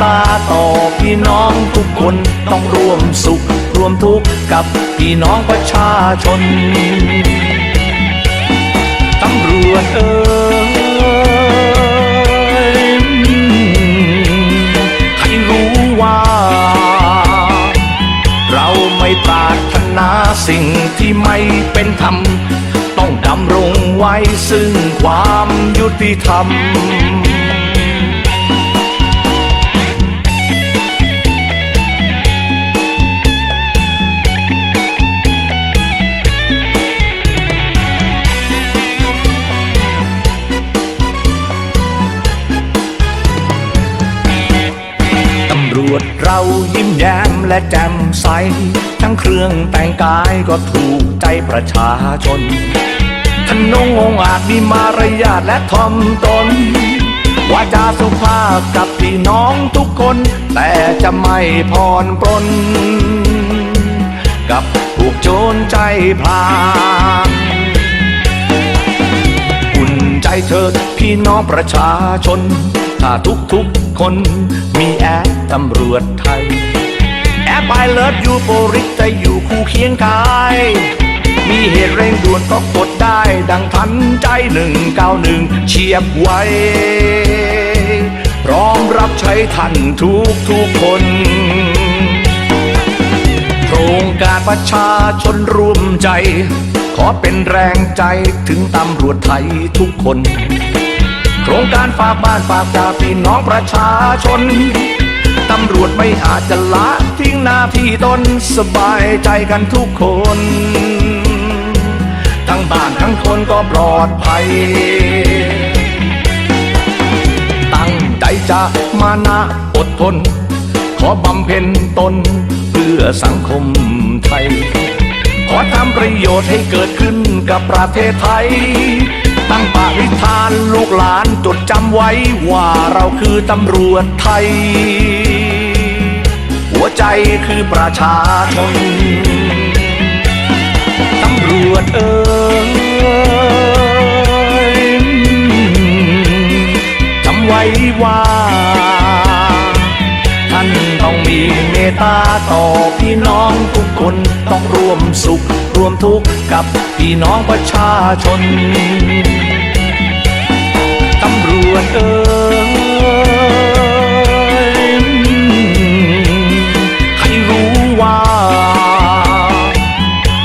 ตาต่อพี่น้องทุกคนต้องร่วมสุขร่วมทุกข์กับพี่น้องประชาชนตำรวจเอ่ยให้รู้ว่า เราไม่ปรารถนาสิ่งที่ไม่เป็นธรรม ต้องดำรงไว้ซึ่งความยุติธรรม วจเรายิ้มแย้มและแจ่มใส ทั้งเครื่องแต่งกายก็ถูกใจประชาชนทนงองอาจมีมารยาทและทอมตนวาจาสุภาพกับพี่น้องทุกคน แต่จะไม่พรปรนกับพวกโจรใจพลาง เถิดพี่น้องประชาชน ถ้าทุกทุกๆคนมีแอปตำรวจไทย แอปไอเลิฟยูโปริกจะอยู่คู่เคียงกาย มีเหตุเร่งด่วนก็กดได้ดังทันใจหนึ่งเก้าหนึ่งเฉียบไวพร้อมรับใช้ท่านทุกทุกๆคนโครงการประชาชนร่วมใจ ขอเป็นแรงใจถึงตำรวจไทยทุกคน โครงการฝากบ้านฝากตาพี่น้องประชาชน ตำรวจไม่อาจจะละทิ้งหน้าที่ตนสบายใจกันทุกคน ทั้งบ้านทั้งคนก็ปลอดภัย ตั้งใจจะมานะอดทน ขอบำเพ็ญตนเพื่อสังคมไทย ทำประโยชน์ให้เกิดขึ้นกับประเทศไทย ตั้งปณิธานลูกหลานจดจำไว้ว่าเราคือตำรวจไทย หัวใจคือประชาชนตำรวจเอ่ยจำไว้ว่า ท่านต้องมี ตตาต่อพี่น้องทุกคนต้องร่วมสุขร่วมทุกข์กับพี่น้องประชาชนตำรวจเอ่ยให้รู้ว่า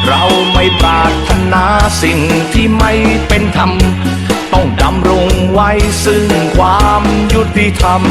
เราไม่ปรารถนาสิ่งที่ไม่เป็นธรรม ต้องดำรงไว้ซึ่งความยุติธรรม